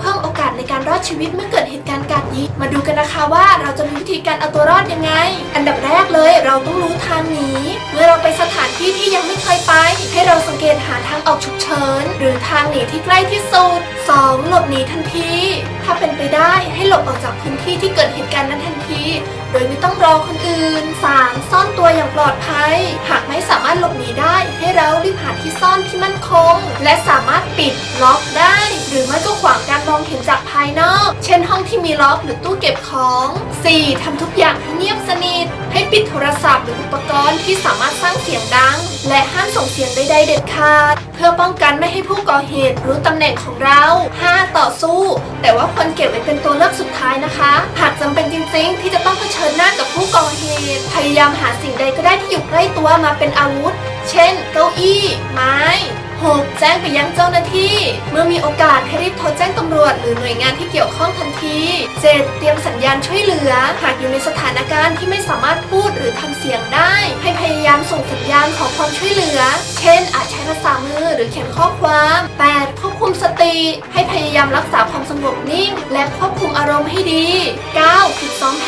เพิ่มโอกาสในการรอดชีวิตเมื่อเกิดเหตุการณ์การนี้มาดูกันนะคะว่าเราจะมีวิธีการเอาตัวรอดยังไง อันดับแรกเลยเราต้องรู้ทางหนีเมื่อเราไปสถานที่ที่ยังไม่เคยไป ให้เราสังเกตหาทางออกฉุกเฉิน หรือทางหนีที่ใกล้ที่สุด 2. หลบหนีทันที ถ้าเป็นไปได้ให้หลบออกจากพื้นที่ที่เกิดเหตุการณ์นั้นทันที โดยไม่ต้องรอคนอื่น 3. ซ่อนตัวอย่างปลอดภัย หากไม่สามารถหลบหนีได้ ให้เรารีบหาที่ซ่อนที่มั่นคง และสามารถปิดล็อกได้ หรือไม่ก็ เช่นห้องที่มีล็อกหรือตู้เก็บของ 4. ทำทุกอย่างให้เงียบสนิท ให้ปิดโทรศัพท์หรืออุปกรณ์ที่สามารถสร้างเสียงดัง และห้ามส่งเสียงใดๆเด็ดขาด เพื่อป้องกันไม่ให้ผู้ก่อเหตุรู้ตำแหน่งของเรา 5. ต่อสู้ แต่ว่าควรเก็บไว้เป็นตัวเลือกสุดท้ายนะคะ หากจำเป็นจริงๆ ที่จะต้องเผชิญหน้ากับผู้ก่อเหตุ พยายามหาสิ่งใดก็ได้ที่อยู่ใกล้ตัวมาเป็นอาวุธ เช่น เก้าอี้ไม้ แจ้งไปยังเจ้าหน้าที่ เมื่อมีโอกาสให้รีบโทรแจ้งตำรวจ หรือหน่วยงานที่เกี่ยวข้องทันที 7. เตรียมสัญญาณช่วยเหลือ หากอยู่ในสถานการณ์ที่ไม่สามารถพูดหรือทำเสียงได้ ให้พยายามส่งสัญญาณขอความช่วยเหลือ เช่น อาจใช้ภาษามือหรือเขียนข้อความ 8. ควบคุมสติ ให้พยายามรักษาความสงบนิ่ง และควบคุมอารมณ์ให้ดี 9. ฝึกซ้อมแผ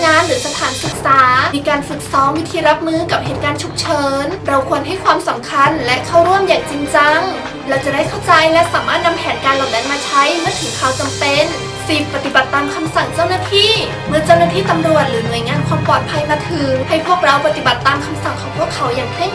ำงานหรือสถานศึกษา มีการฝึกซ้อมวิธีรับมือกับเหตุการณ์ฉุกเฉิน เราควรให้ความสำคัญและเข้าร่วมอย่างจริงจัง เราจะได้เข้าใจและสามารถนำแผนการเหล่านั้นมาใช้เมื่อถึงคราวจำเป็น 10. ปฏิบัติตามคำสั่งเจ้าหน้าที่ เมื่อเจ้าหน้าที่ตำรวจหรือหน่วยงานความปลอดภัยมาถึง ให้พวกเราปฏิบัติตามคำสั่งของพวกเขาอย่างเคร่ง